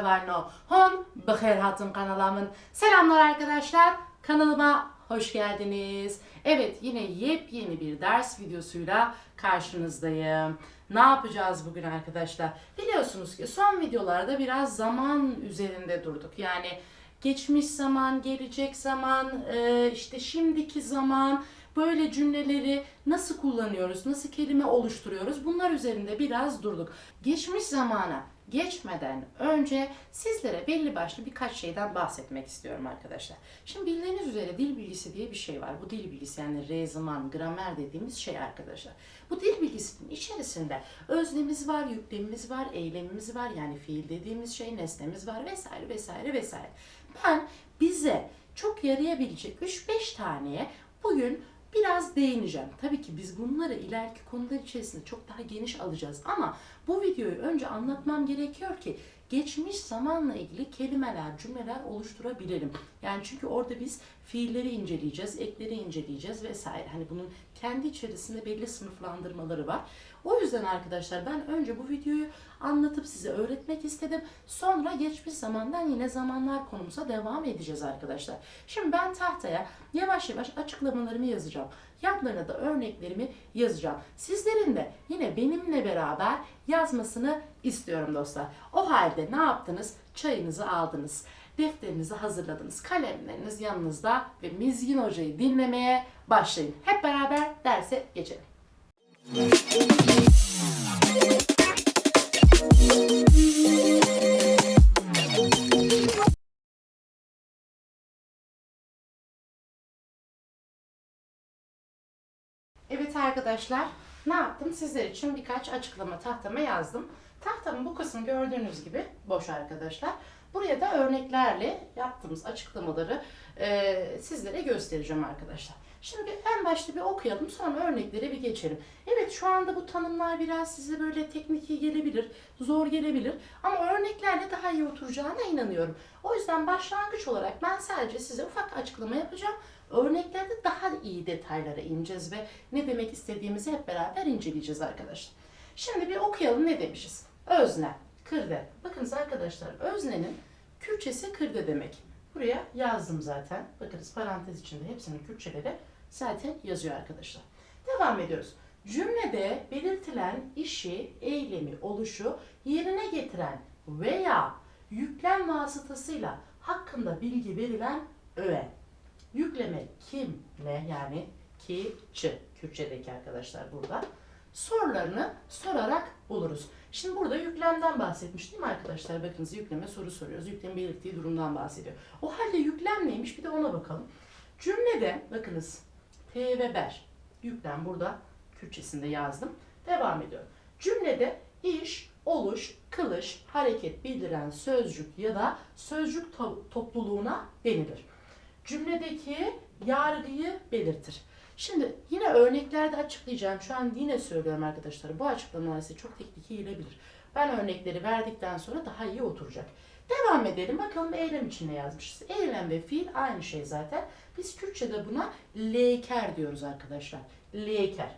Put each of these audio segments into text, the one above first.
Hevalno Hon Bıkher Hatun kanalımın Selamlar arkadaşlar kanalıma hoş geldiniz. Evet yine yepyeni bir ders videosuyla karşınızdayım. Ne yapacağız bugün arkadaşlar? Biliyorsunuz ki son videolarda biraz zaman üzerinde durduk. Yani geçmiş zaman, gelecek zaman, e, işte şimdiki zaman böyle cümleleri nasıl kullanıyoruz, nasıl kelime oluşturuyoruz bunlar üzerinde biraz durduk. Geçmiş zamana geçmeden önce sizlere belli başlı birkaç şeyden bahsetmek istiyorum arkadaşlar. Şimdi bildiğiniz üzere dil bilgisi diye bir şey var. Bu dil bilgisi yani rezman, gramer dediğimiz şey arkadaşlar. Bu dil bilgisinin içerisinde öznemiz var, yüklemimiz var, eylemimiz var. Yani fiil dediğimiz şey, nesnemiz var vesaire vesaire vesaire. Ben bize çok yarayabilecek 3-5 taneye bugün biraz değineceğim. Tabii ki biz bunları ileriki konular içerisinde çok daha geniş alacağız ama bu videoyu önce anlatmam gerekiyor ki geçmiş zamanla ilgili kelimeler, cümleler oluşturabilelim. Yani çünkü orada biz fiilleri inceleyeceğiz, ekleri inceleyeceğiz vesaire. Hani bunun kendi içerisinde belli sınıflandırmaları var. O yüzden arkadaşlar ben önce bu videoyu anlatıp size öğretmek istedim. Sonra geçmiş zamandan yine zamanlar konumuza devam edeceğiz arkadaşlar. Şimdi ben tahtaya yavaş yavaş açıklamalarımı yazacağım. Yanlarına da örneklerimi yazacağım. Sizlerin de yine benimle beraber yazmasını istiyorum dostlar. O halde ne yaptınız? Çayınızı aldınız. Defterinizi hazırladınız. Kalemleriniz yanınızda ve Mizgin Hoca'yı dinlemeye başlayın. Hep beraber derse geçelim. Evet arkadaşlar, ne yaptım? Sizler için birkaç açıklama tahtama yazdım. Tahtamın bu kısmı gördüğünüz gibi boş arkadaşlar. Buraya da örneklerle yaptığımız açıklamaları e, sizlere göstereceğim arkadaşlar. Şimdi en başta bir okuyalım sonra örneklere bir geçelim. Evet şu anda bu tanımlar biraz size böyle tekniki gelebilir, zor gelebilir ama örneklerle daha iyi oturacağına inanıyorum. O yüzden başlangıç olarak ben sadece size ufak açıklama yapacağım. Örneklerde daha iyi detaylara ineceğiz ve ne demek istediğimizi hep beraber inceleyeceğiz arkadaşlar. Şimdi bir okuyalım ne demişiz? Özne, kırde. Bakınız arkadaşlar öznenin Kürtçesi kırde demek. Buraya yazdım zaten. Bakınız parantez içinde hepsinin Kürtçeleri zaten yazıyor arkadaşlar. Devam ediyoruz. Cümlede belirtilen işi, eylemi, oluşu yerine getiren veya yüklem vasıtasıyla hakkında bilgi verilen öğe. Yükleme kim ne yani ki çı Kürtçedeki arkadaşlar burada. Sorularını sorarak buluruz. Şimdi burada yüklemden bahsetmiş değil mi arkadaşlar? Bakınız yükleme soru soruyoruz. Yüklem belirttiği durumdan bahsediyor. O halde yüklem neymiş bir de ona bakalım. Cümlede bakınız T ve ber. Yüklem burada Kürtçesinde yazdım. Devam ediyorum. Cümlede iş, oluş, kılış, hareket bildiren sözcük ya da sözcük to- topluluğuna denilir. Cümledeki yargıyı belirtir. Şimdi yine örneklerde açıklayacağım. Şu an yine söylüyorum arkadaşlar. Bu açıklamalar size çok teknik gelebilir. Ben örnekleri verdikten sonra daha iyi oturacak. Devam edelim. Bakalım eylem için ne yazmışız. Eylem ve fiil aynı şey zaten. Biz Kürtçe'de buna leyker diyoruz arkadaşlar. Leyker.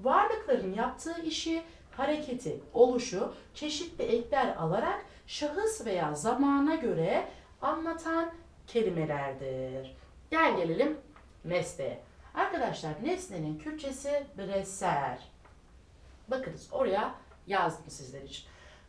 Varlıkların yaptığı işi, hareketi, oluşu çeşitli ekler alarak şahıs veya zamana göre anlatan kelimelerdir. Gel gelelim nesneye. Arkadaşlar nesnenin Kürtçesi breser. Bakınız oraya yazdım sizler için.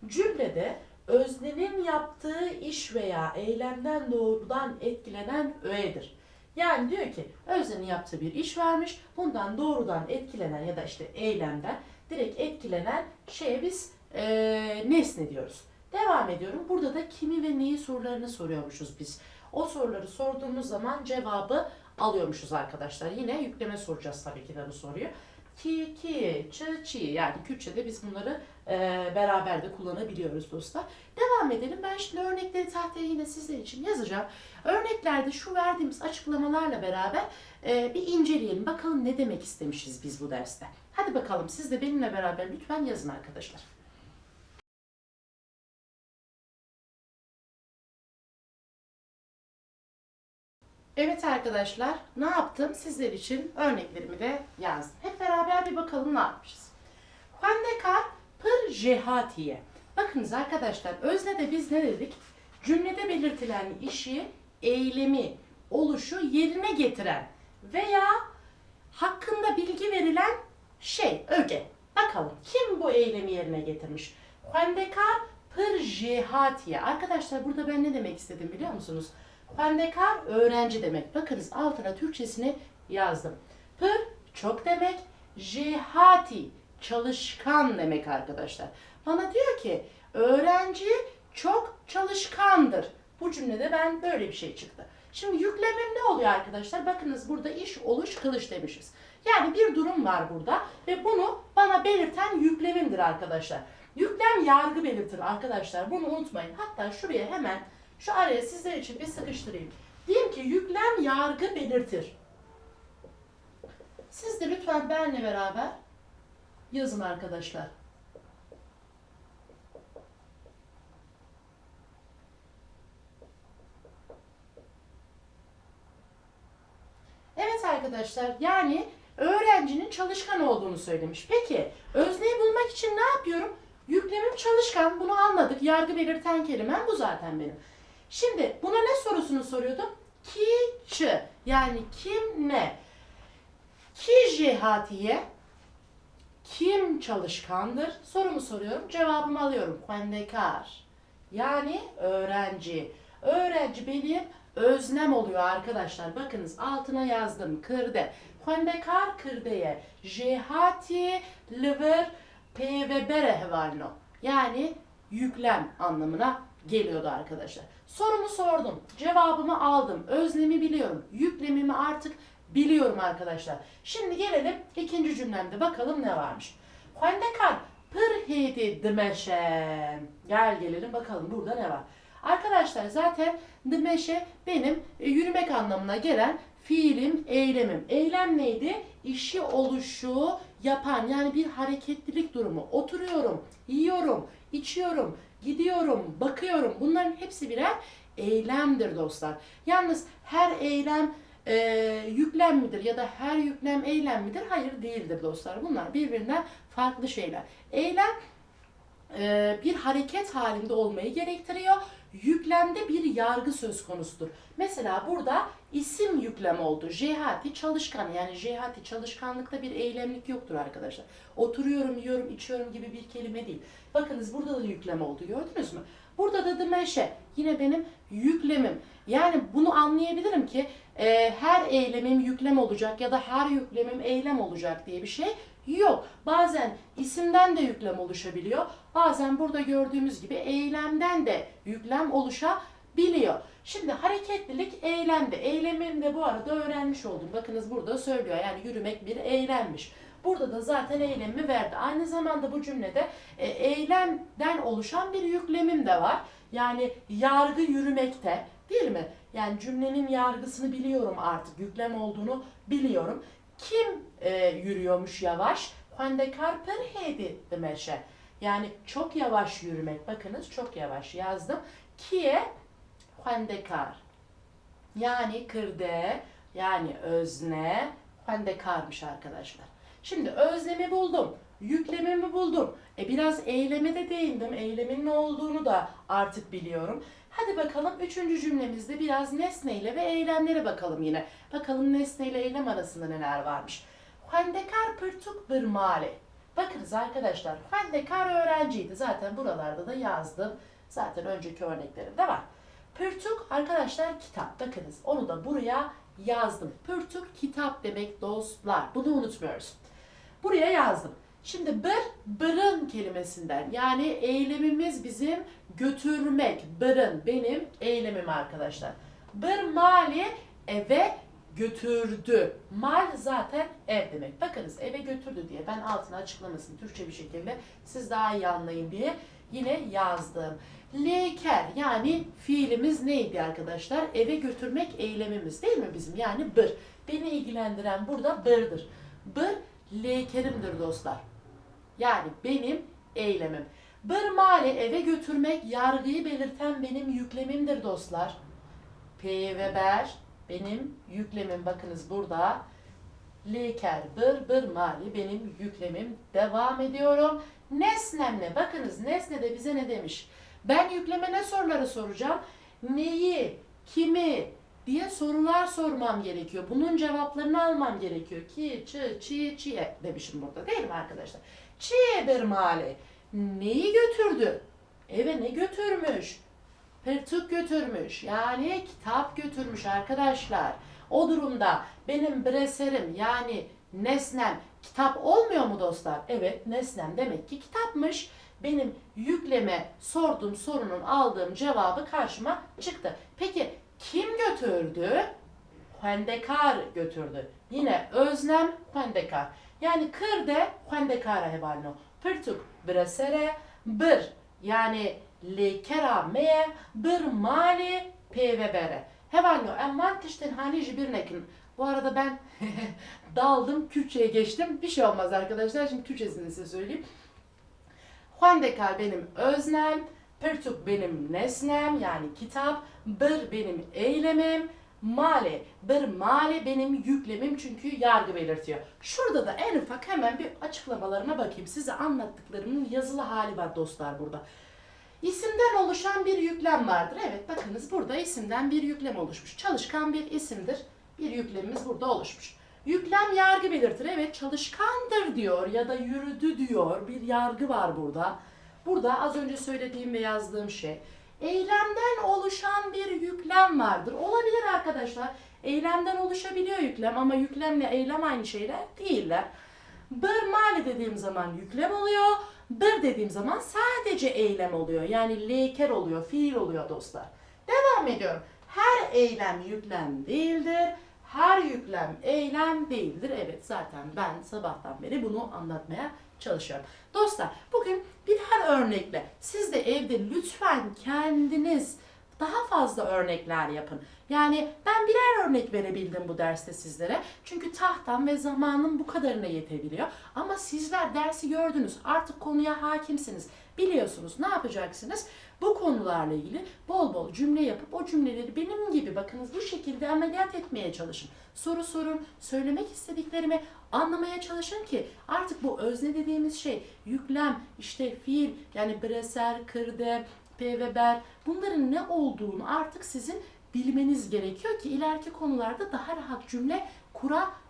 Cümlede öznenin yaptığı iş veya eylemden doğrudan etkilenen öğedir. Yani diyor ki öznenin yaptığı bir iş varmış. Bundan doğrudan etkilenen ya da işte eylemden direkt etkilenen şeye biz eee, nesne diyoruz. Devam ediyorum. Burada da kimi ve neyi sorularını soruyormuşuz biz. O soruları sorduğumuz zaman cevabı alıyormuşuz arkadaşlar. Yine yükleme soracağız tabii ki de bu soruyu. Ki, ki, çı, çi yani Kürtçe'de biz bunları e, beraber de kullanabiliyoruz dostlar. Devam edelim. Ben şimdi örnekleri tahtaya yine sizler için yazacağım. Örneklerde şu verdiğimiz açıklamalarla beraber e, bir inceleyelim. Bakalım ne demek istemişiz biz bu derste. Hadi bakalım siz de benimle beraber lütfen yazın arkadaşlar. Evet arkadaşlar, ne yaptım? Sizler için örneklerimi de yazdım. Hep beraber bir bakalım ne yapmışız. Juan de Car per jehatiye. Bakınız arkadaşlar, öznede biz ne dedik? Cümlede belirtilen işi, eylemi, oluşu yerine getiren veya hakkında bilgi verilen şey, öge. Bakalım kim bu eylemi yerine getirmiş? Pendekar pır jihatiye. Arkadaşlar burada ben ne demek istedim biliyor musunuz? Pendekar öğrenci demek. Bakınız altına Türkçesini yazdım. Pır çok demek. Jihati çalışkan demek arkadaşlar. Bana diyor ki öğrenci çok çalışkandır. Bu cümlede ben böyle bir şey çıktı. Şimdi yüklemim ne oluyor arkadaşlar? Bakınız burada iş, oluş, kılıç demişiz. Yani bir durum var burada ve bunu bana belirten yüklemimdir arkadaşlar. Yüklem yargı belirtir arkadaşlar. Bunu unutmayın. Hatta şuraya hemen şu araya sizler için bir sıkıştırayım. Diyeyim ki yüklem yargı belirtir. Siz de lütfen benimle beraber yazın arkadaşlar. Evet arkadaşlar yani öğrencinin çalışkan olduğunu söylemiş. Peki özneyi bulmak için ne yapıyorum? Yüklemim çalışkan bunu anladık. Yargı belirten kelimem bu zaten benim. Şimdi buna ne sorusunu soruyordum? Ki çı yani kim ne? Ki jihatiye kim çalışkandır? Sorumu soruyorum. Cevabımı alıyorum. Pendekar. Yani öğrenci. Öğrenci benim öznem oluyor arkadaşlar. Bakınız altına yazdım. Kırde. Pendekar kırdeye. Jihati liver p ve bere hevalno. Yani yüklem anlamına geliyordu arkadaşlar. Sorumu sordum. Cevabımı aldım. Öznemi biliyorum. Yüklemimi artık biliyorum arkadaşlar. Şimdi gelelim ikinci cümlemde bakalım ne varmış. Pendekar pır hedi dimeşe. Gel gelelim bakalım burada ne var. Arkadaşlar zaten dimeşe benim e, yürümek anlamına gelen fiilim, eylemim. Eylem neydi? İşi oluşu yapan yani bir hareketlilik durumu. Oturuyorum, yiyorum, içiyorum, gidiyorum, bakıyorum. Bunların hepsi birer eylemdir dostlar. Yalnız her eylem e, yüklem midir ya da her yüklem eylem midir? Hayır değildir dostlar. Bunlar birbirinden farklı şeyler. Eylem e, bir hareket halinde olmayı gerektiriyor. Yüklemde bir yargı söz konusudur. Mesela burada isim yüklem oldu. Jehati çalışkan yani jehati çalışkanlıkta bir eylemlik yoktur arkadaşlar. Oturuyorum, yiyorum, içiyorum gibi bir kelime değil. Bakınız burada da yüklem oldu gördünüz mü? Burada da dimeşe yine benim yüklemim. Yani bunu anlayabilirim ki e, her eylemim yüklem olacak ya da her yüklemim eylem olacak diye bir şey yok. Bazen isimden de yüklem oluşabiliyor. Bazen burada gördüğümüz gibi eylemden de yüklem oluşabiliyor. Şimdi hareketlilik eylemde. Eylemini de bu arada öğrenmiş oldum. Bakınız burada söylüyor. Yani yürümek bir eylemmiş. Burada da zaten eylemi verdi. Aynı zamanda bu cümlede e, eylemden oluşan bir yüklemim de var. Yani yargı yürümekte değil mi? Yani cümlenin yargısını biliyorum artık. Yüklem olduğunu biliyorum. Kim e, yürüyormuş yavaş? Pendekar perhedi demeşe. Yani çok yavaş yürümek. Bakınız çok yavaş yazdım. Kiye pendekar. Yani kırde yani özne pendekarmış arkadaşlar. Şimdi özlemi buldum. Yüklemimi buldum. E biraz eyleme de değindim. Eylemin ne olduğunu da artık biliyorum. Hadi bakalım üçüncü cümlemizde biraz nesneyle ve eylemlere bakalım yine. Bakalım nesne ile eylem arasında neler varmış. Pendekar pırtuk bir mali. Bakınız arkadaşlar Pendekar öğrenciydi. Zaten buralarda da yazdım. Zaten önceki örneklerimde var. Pürtük arkadaşlar kitap. Bakınız onu da buraya yazdım. Pürtük kitap demek dostlar. Bunu unutmuyoruz. Buraya yazdım. Şimdi bir, bırın kelimesinden yani eylemimiz bizim götürmek. Bırın benim eylemim arkadaşlar. Bir mali eve götürdü. Mal zaten ev demek. Bakınız eve götürdü diye ben altına açıklamasını Türkçe bir şekilde siz daha iyi anlayın diye yine yazdım. Leker yani fiilimiz neydi arkadaşlar? Eve götürmek eylemimiz değil mi bizim? Yani bır. Beni ilgilendiren burada bırdır. Bır lekerimdir dostlar. Yani benim eylemim. Bir mali eve götürmek yargıyı belirten benim yüklemimdir dostlar. P ve ber benim yüklemim bakınız burada. Leker bir bir mali benim yüklemim. Devam ediyorum. Nesnemle bakınız nesne de bize ne demiş? Ben yükleme ne soruları soracağım? Neyi, kimi diye sorular sormam gerekiyor. Bunun cevaplarını almam gerekiyor. Ki, çı, çi, çiye demişim burada değil mi arkadaşlar? Çiye bir mali. Neyi götürdü? Eve ne götürmüş? Pertuk götürmüş. Yani kitap götürmüş arkadaşlar. O durumda benim breserim yani nesnem kitap olmuyor mu dostlar? Evet nesnem demek ki kitapmış. Benim yükleme sorduğum sorunun aldığım cevabı karşıma çıktı. Peki kim götürdü? Hendekar götürdü. Yine özlem hendekar. Yani kırde hendekara hevalno. Pırtuk bresere bir yani lekera me bir mali pevebere. Hevalno emman tişten hani jibirnekin. Bu arada ben daldım Kürtçe'ye geçtim. Bir şey olmaz arkadaşlar. Şimdi Türkçesini size söyleyeyim. Hendekar benim öznem, Pırtuk benim nesnem yani kitap, bir benim eylemim, male, bir male benim yüklemim çünkü yargı belirtiyor. Şurada da en ufak hemen bir açıklamalarına bakayım. Size anlattıklarımın yazılı hali var dostlar burada. İsimden oluşan bir yüklem vardır. Evet bakınız burada isimden bir yüklem oluşmuş. Çalışkan bir isimdir. Bir yüklemimiz burada oluşmuş. Yüklem yargı belirtir. Evet çalışkandır diyor ya da yürüdü diyor. Bir yargı var burada. Burada az önce söylediğim ve yazdığım şey. Eylemden oluşan bir yüklem vardır. Olabilir arkadaşlar. Eylemden oluşabiliyor yüklem ama yüklemle eylem aynı şeyler değiller. Bir mali dediğim zaman yüklem oluyor. Bir dediğim zaman sadece eylem oluyor. Yani leker oluyor, fiil oluyor dostlar. Devam ediyorum. Her eylem yüklem değildir. Her yüklem eylem değildir. Evet zaten ben sabahtan beri bunu anlatmaya çalışıyorum. Dostlar bugün birer örnekle siz de evde lütfen kendiniz daha fazla örnekler yapın. Yani ben birer örnek verebildim bu derste sizlere. Çünkü tahtam ve zamanım bu kadarına yetebiliyor. Ama sizler dersi gördünüz. Artık konuya hakimsiniz. Biliyorsunuz ne yapacaksınız? Bu konularla ilgili bol bol cümle yapıp o cümleleri benim gibi bakınız bu şekilde ameliyat etmeye çalışın. Soru sorun, söylemek istediklerimi anlamaya çalışın ki artık bu özne dediğimiz şey yüklem, işte fiil yani breser, kırde, P ve ber bunların ne olduğunu artık sizin bilmeniz gerekiyor ki ileriki konularda daha rahat cümle kurabilirsiniz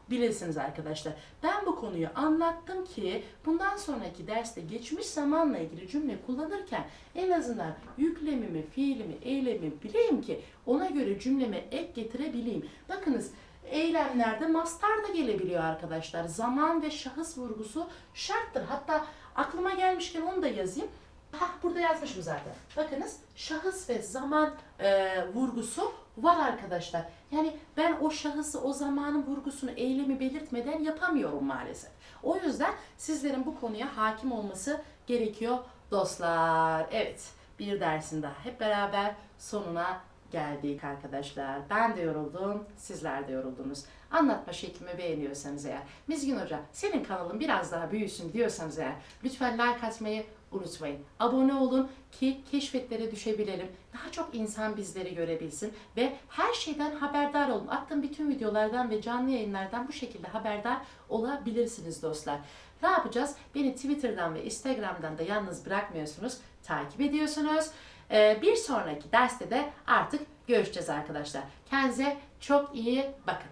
arkadaşlar. Ben bu konuyu anlattım ki bundan sonraki derste geçmiş zamanla ilgili cümle kullanırken en azından yüklemimi, fiilimi, eylemi bileyim ki ona göre cümleme ek getirebileyim. Bakınız eylemlerde mastar da gelebiliyor arkadaşlar. Zaman ve şahıs vurgusu şarttır. Hatta aklıma gelmişken onu da yazayım. Hah burada yazmışım zaten. Bakınız şahıs ve zaman e, vurgusu var arkadaşlar. Yani ben o şahısı, o zamanın vurgusunu, eylemi belirtmeden yapamıyorum maalesef. O yüzden sizlerin bu konuya hakim olması gerekiyor dostlar. Evet, bir dersin daha hep beraber sonuna geldik arkadaşlar. Ben de yoruldum, sizler de yoruldunuz. Anlatma şeklimi beğeniyorsanız eğer, Mizgin Hoca senin kanalın biraz daha büyüsün diyorsanız eğer, lütfen like atmayı unutmayın. Abone olun ki keşfetlere düşebilelim. Daha çok insan bizleri görebilsin ve her şeyden haberdar olun. Attığım bütün videolardan ve canlı yayınlardan bu şekilde haberdar olabilirsiniz dostlar. Ne yapacağız? Beni Twitter'dan ve Instagram'dan da yalnız bırakmıyorsunuz. Takip ediyorsunuz. Ee, bir sonraki derste de artık görüşeceğiz arkadaşlar. Kendinize çok iyi bakın.